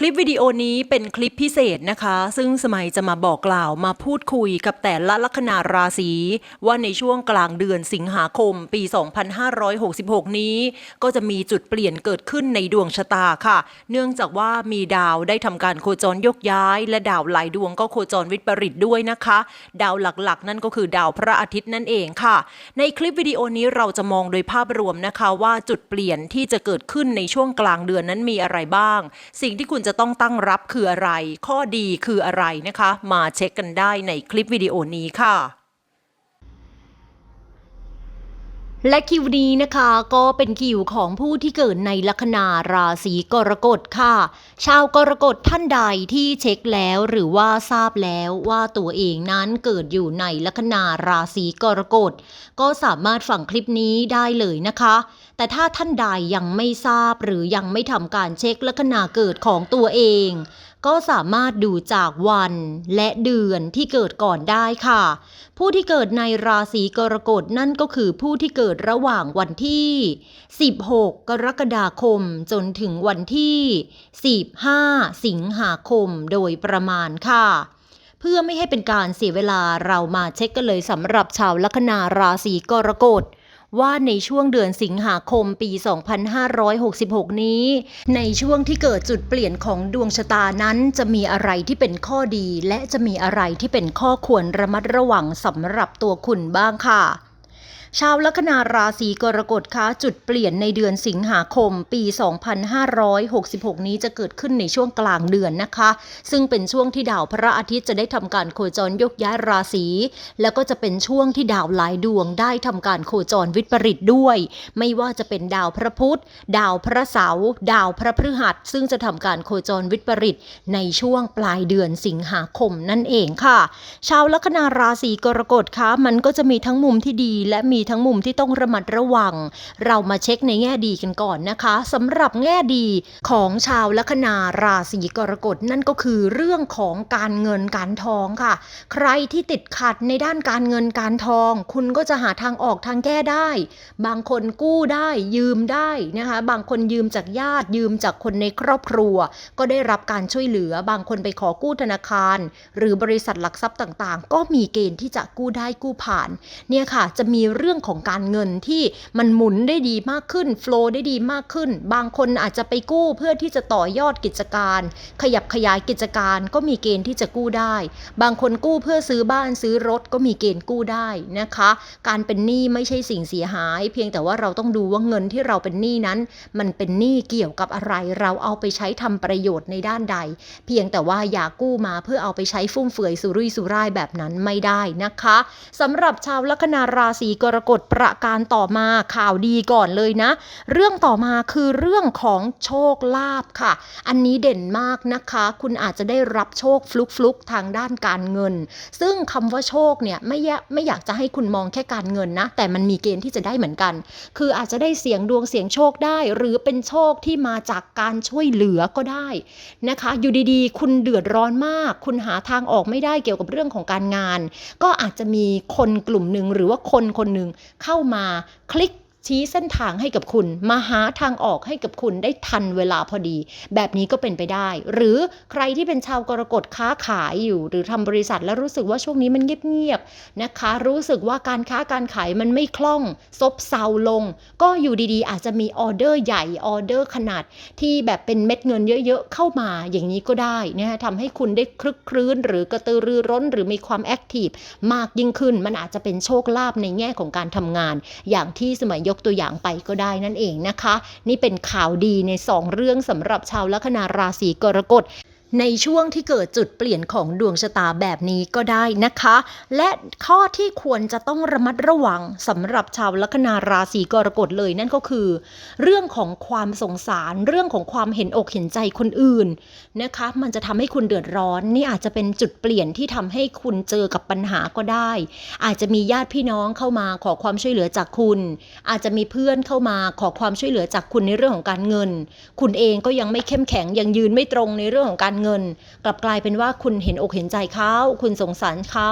คลิปวิดีโอนี้เป็นคลิปพิเศษนะคะ ซึ่งสมัยจะมาบอกกล่าวมาพูดคุยกับแต่ละลัคนาราศีว่าในช่วงกลางเดือนสิงหาคมปี 2566 นี้ ก็จะมีจุดเปลี่ยนเกิดขึ้นในดวงชะตาค่ะ เนื่องจากว่ามีดาวได้ทำการโคจรยกย้าย และดาวหลายดวงก็โคจรวิปริตด้วยนะคะ ดาวหลักๆ นั่นก็คือดาวพระอาทิตย์นั่นเองค่ะ ในคลิปวิดีโอนี้เราจะมองโดยภาพรวมนะคะ ว่าจุดเปลี่ยนที่จะเกิดขึ้นในช่วงกลางเดือนนั้นมีอะไรบ้าง สิ่งที่คุณจะต้องตั้งรับคืออะไร ข้อดีคืออะไรนะคะ มาเช็คกันได้ในคลิปวิดีโอนี้ค่ะ และคิวนี้นะคะก็เป็นคิวของผู้ที่เกิดในลัคนาราศีกรกฎค่ะ ชาวกรกฎท่านใดที่เช็คแล้วหรือว่าทราบแล้วว่าตัวเองนั้นเกิดอยู่ในลัคนาราศีกรกฎก็สามารถฟังคลิปนี้ได้เลยนะคะ แต่ถ้าท่านใดยังไม่ทราบหรือยังไม่ทำการเช็คลัคนาเกิดของตัวเอง ก็สามารถดูจากวันและเดือนที่เกิดก่อนได้ค่ะ ผู้ที่เกิดในราศีกรกฎนั่นก็คือผู้ที่เกิดระหว่างวันที่ 16 กรกฎาคมจนถึงวันที่ 15 สิงหาคมโดยประมาณค่ะเพื่อไม่ให้เป็นการเสียเวลาเรามาเช็คกันเลยสำหรับชาวลัคนาราศีกรกฎ ว่าในช่วงเดือนสิงหาคมปี 2566 นี้ ในช่วงที่เกิดจุดเปลี่ยนของดวงชะตานั้นจะมีอะไรที่เป็นข้อดี และจะมีอะไรที่เป็นข้อควรระมัดระวังสำหรับตัวคุณบ้างค่ะ ชาวลัคนาราศีกรกฎคะจุดเปลี่ยนในเดือนสิงหาคม ปี 2566 นี้จะเกิดขึ้นในช่วงกลางเดือนนะคะ ซึ่งเป็นช่วงที่ดาวพระอาทิตย์จะได้ทำการโคจรยกย้ายราศีแล้วก็จะเป็นช่วงที่ดาวหลายดวงได้ทำการโคจรวิปริตด้วย ไม่ว่าจะเป็นดาวพระพุธดาวพระเสาร์ดาวพระพฤหัส ซึ่งจะทำการโคจรวิปริตในช่วงปลายเดือนสิงหาคมนั่นเองค่ะ ชาวลัคนาราศีกรกฎคะมันก็จะมีทั้งมุมที่ดีและมีทั้งมุมที่ต้องระมัดระวัง เรามาเช็คในแง่ดีกันก่อนนะคะสำหรับแง่ดีของชาวลัคนาราศีกรกฎนั่นก็คือเรื่องของการเงินการทองค่ะ ใครที่ติดขัดในด้านการเงินการทอง คุณก็จะหาทางออกทางแก้ได้ บางคนกู้ได้ยืมได้นะคะ บางคนยืมจากญาติยืมจากคนในครอบครัว ก็ได้รับการช่วยเหลือ บางคนไปขอกู้ธนาคาร หรือบริษัทหลักทรัพย์ต่างๆ ก็มีเกณฑ์ที่จะกู้ได้กู้ผ่าน เนี่ยค่ะจะมีเรื่องื่องของการเงินที่มันหมุนได้ดีมากขึ้นโฟลว์ได้ดีมากขึ้น บางคนอาจจะไปกู้เพื่อที่จะต่อยอดกิจการ ขยับขยายกิจการก็มีเกณฑ์ที่จะกู้ได้ บางคนกู้เพื่อซื้อบ้านซื้อรถก็มีเกณฑ์กู้ได้นะคะ การเป็นหนี้ไม่ใช่สิ่งเสียหาย เพียงแต่ว่าเราต้องดูว่าเงินที่เราเป็นหนี้นั้น มันเป็นหนี้เกี่ยวกับอะไร เราเอาไปใช้ทำประโยชน์ในด้านใด เพียงแต่ว่าอย่ากู้มาเพื่อเอาไปใช้ฟุ่มเฟือยสุรุ่ยสุร่ายแบบนั้นไม่ได้นะคะสำหรับชาวลัคนาราศีกรกฎประการต่อมาข่าวดีก่อนเลยนะ เรื่องต่อมาคือเรื่องของโชคลาภค่ะ อันนี้เด่นมากนะคะ คุณอาจจะได้รับโชคฟลุกฟลุกๆทางด้านการเงิน ซึ่งคำว่าโชคเนี่ยไม่แยไม่อยากจะให้คุณมองแค่การเงินนะ แต่มันมีเกณฑ์ที่จะได้เหมือนกัน คืออาจจะได้เสียงดวงเสียงโชคได้ หรือเป็นโชคที่มาจากการช่วยเหลือก็ได้นะคะ อยู่ดีๆ คุณเดือดร้อนมาก คุณหาทางออกไม่ได้เกี่ยวกับเรื่องของการงาน ก็อาจจะมีคนกลุ่มหนึ่งหรือว่าคนคนหนึ่งเข้ามาคลิก ชี้เส้นทางให้กับคุณ มาหาทางออกให้กับคุณได้ทันเวลาพอดี แบบนี้ก็เป็นไปได้ หรือใครที่เป็นชาวกรกฎค้าขายอยู่ หรือทำบริษัทแล้วรู้สึกว่าช่วงนี้มันเงียบๆนะคะ รู้สึกว่าการค้าการขายมันไม่คล่อง ซบเซาลง ก็อยู่ดีๆ อาจจะมีออเดอร์ใหญ่ออเดอร์ขนาดที่แบบเป็นเม็ดเงินเยอะๆเข้ามาอย่างนี้ก็ได้นะทำให้คุณได้คลึกครื้น หรือกระตือรือร้น หรือมีความแอคทีฟมากยิ่งขึ้นมันอาจจะเป็นโชคลาภในแง่ของการทำงาน อย่างที่สมัยยกตัวอย่างไปก็ได้นั่นเองนะคะ นี่เป็นข่าวดีใน 2 เรื่องสำหรับชาวลัคนาราศีกรกฎ ในช่วงที่เกิดจุดเปลี่ยนของดวงชะตาแบบนี้ก็ได้นะคะ และข้อที่ควรจะต้องระมัดระวังสำหรับชาวลัคนาราศีกรกฎเลยนั่นก็คือ เรื่องของความสงสาร เรื่องของความเห็นอกเห็นใจคนอื่นนะคะ มันจะทำให้คุณเดือดร้อน นี่อาจจะเป็นจุดเปลี่ยนที่ทำให้คุณเจอกับปัญหาก็ได้ อาจจะมีญาติพี่น้องเข้ามาขอความช่วยเหลือจากคุณ อาจจะมีเพื่อนเข้ามาขอความช่วยเหลือจากคุณในเรื่องของการเงิน คุณเองก็ยังไม่เข้มแข็งยังยืนไม่ตรงในเรื่องของการเงิน กลับกลายเป็นว่าคุณเห็นอกเห็นใจเขาคุณสงสารเขา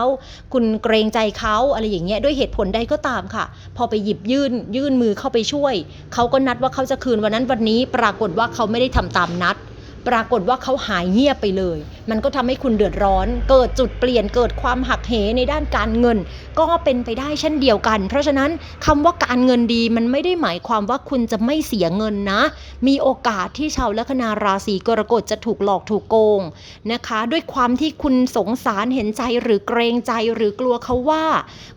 คุณเกรงใจเขาอะไรอย่างเงี้ยด้วยเหตุผลใดก็ตามค่ะ พอไปหยิบยื่นยื่นมือเข้าไปช่วยเขาก็นัดว่าเขาจะคืนวันนั้นวันนี้ปรากฏว่าเขาไม่ได้ทำตามนัด ปรากฏว่าเขาหายเงียบไปเลย มันก็ทำให้คุณเดือดร้อน เกิดจุดเปลี่ยนเกิดความหักเหในด้านการเงิน ก็เป็นไปได้เช่นเดียวกัน เพราะฉะนั้นคำว่าการเงินดีมันไม่ได้หมายความว่าคุณจะไม่เสียเงินนะ มีโอกาสที่ชาวลัคนาราศีกรกฎจะถูกหลอกถูกโกงนะคะ ด้วยความที่คุณสงสารเห็นใจหรือเกรงใจหรือกลัวเขาว่า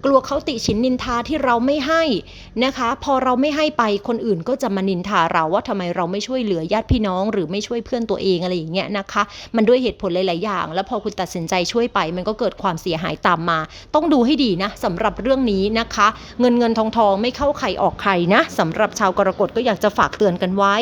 กลัวเขาติฉินนินทาที่เราไม่ให้นะคะ พอเราไม่ให้ไปคนอื่นก็จะมานินทาเราว่าทำไมเราไม่ช่วยเหลือญาติพี่น้อง หรือไม่ช่วยเพื่อนตัวเองอะไรอย่างเงี้ยนะคะ มันด้วยเหตุผลลาย ๆ อย่าง แล้วพอคุณตัดสินใจช่วยไป มันก็เกิดความเสียหายตามมา ต้องดูให้ดีนะสำหรับเรื่องนี้นะคะ เงินเงินทองทองไม่เข้าใครออกใครนะสำหรับชาวกรกฎก็อยากจะฝากเตือนกันไว้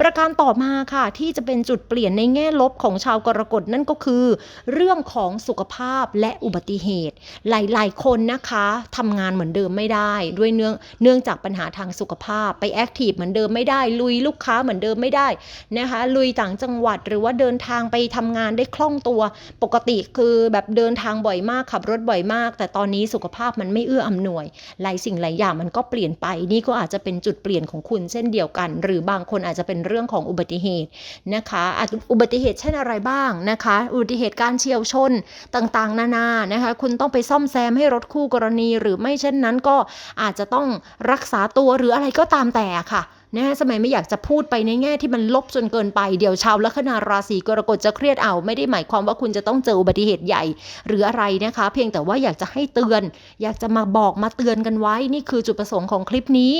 ประการต่อมาค่ะ ที่จะเป็นจุดเปลี่ยนในแง่ลบของชาวกรกฎนั่นก็คือ เรื่องของสุขภาพและอุบัติเหตุ หลาย ๆ คนนะคะทำงานเหมือนเดิมไม่ได้ ด้วยเนื่องเนื่องจากปัญหาทางสุขภาพไปแอคทีฟเหมือนเดิมไม่ได้ ลุยลูกค้าเหมือนเดิมไม่ได้นะคะลุยต่างจังหวัดหรือว่าเดินทางไปทำงานได้คล่องตัว ปกติคือแบบเดินทางบ่อยมากขับรถบ่อยมาก แต่ตอนนี้สุขภาพมันไม่เอื้ออำนวย หลายสิ่งหลายอย่างมันก็เปลี่ยนไป นี่ก็อาจจะเป็นจุดเปลี่ยนของคุณเช่นเดียวกัน หรือบางคนอาจจะเป็นเรื่องของอุบัติเหตุนะคะอุบัติเหตุเช่นอะไรบ้างนะคะ อุบัติเหตุการเฉียวชนต่างๆ นานานะคะ คุณต้องไปซ่อมแซมให้รถคู่กรณี หรือไม่เช่นนั้นก็อาจจะต้องรักษาตัวหรืออะไรก็ตามแต่ค่ะ นะฮะสมัยไม่อยากจะพูดไปในแง่ที่มันลบจนเกินไปเดี๋ยวชาวลัคนาราศีกรกฎจะเครียดเอาไม่ได้หมายความว่าคุณจะต้องเจออุบัติเหตุใหญ่ หรืออะไรนะคะ เพียงแต่ว่าอยากจะให้เตือน อยากจะมาบอกมาเตือนกันไว้นี่คือจุดประสงค์ของคลิปนี้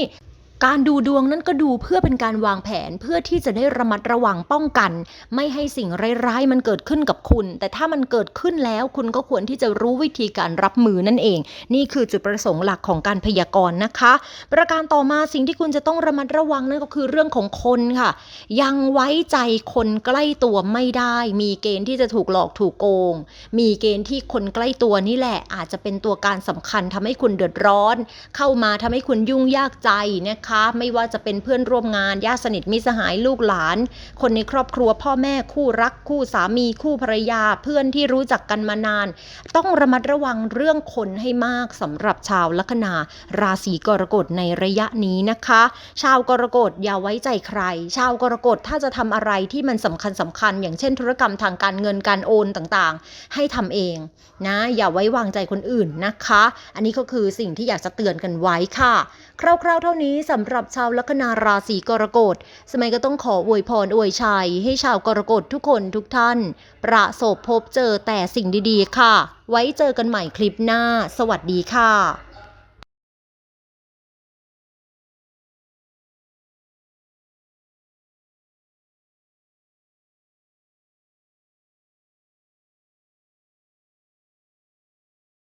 การดูดวงนั้นก็ดูเพื่อเป็นการวางแผนเพื่อที่จะได้ระมัดระวังป้องกัน ไม่ให้สิ่งร้ายๆมันเกิดขึ้นกับคุณ แต่ถ้ามันเกิดขึ้นแล้วคุณก็ควรที่จะรู้วิธีการรับมือนั่นเอง นี่คือจุดประสงค์หลักของการพยากรณ์นะคะ ประการต่อมาสิ่งที่คุณจะต้องระมัดระวังนั่นก็คือเรื่องของคนค่ะ ยังไว้ใจคนใกล้ตัวไม่ได้ มีเกณฑ์ที่จะถูกหลอกถูกโกง มีเกณฑ์ที่คนใกล้ตัวนี่แหละ อาจจะเป็นตัวการสำคัญทำให้คุณเดือดร้อน เข้ามาทำให้คุณยุ่งยากใจนะคะไม่ว่าจะเป็นเพื่อนร่วมงานญาติสนิทมิสหายลูกหลาน คนในครอบครัวพ่อแม่คู่รักคู่สามีคู่ภรรยา เพื่อนที่รู้จักกันมานาน ต้องระมัดระวังเรื่องคนให้มากสำหรับชาวลัคนา ราศีกรกฎในระยะนี้นะคะ ชาวกรกฎอย่าไว้ใจใคร ชาวกรกฎถ้าจะทำอะไรที่มันสำคัญสำคัญ อย่างเช่นธุรกรรมทางการเงินการโอนต่างๆ ให้ทำเองนะอย่าไว้วางใจคนอื่นนะคะ อันนี้ก็คือสิ่งที่อยากจะเตือนกันไว้ค่ะ คร่าวๆเท่านี้สำหรับชาวลัคนาราศีกรกฎ สมัยก็ต้องขออวยพรอวยชัย ให้ชาวกรกฎทุกคนทุกท่าน ประสบพบเจอแต่สิ่งดีๆ ค่ะ ไว้เจอกันใหม่คลิปหน้า สวัสดีค่ะ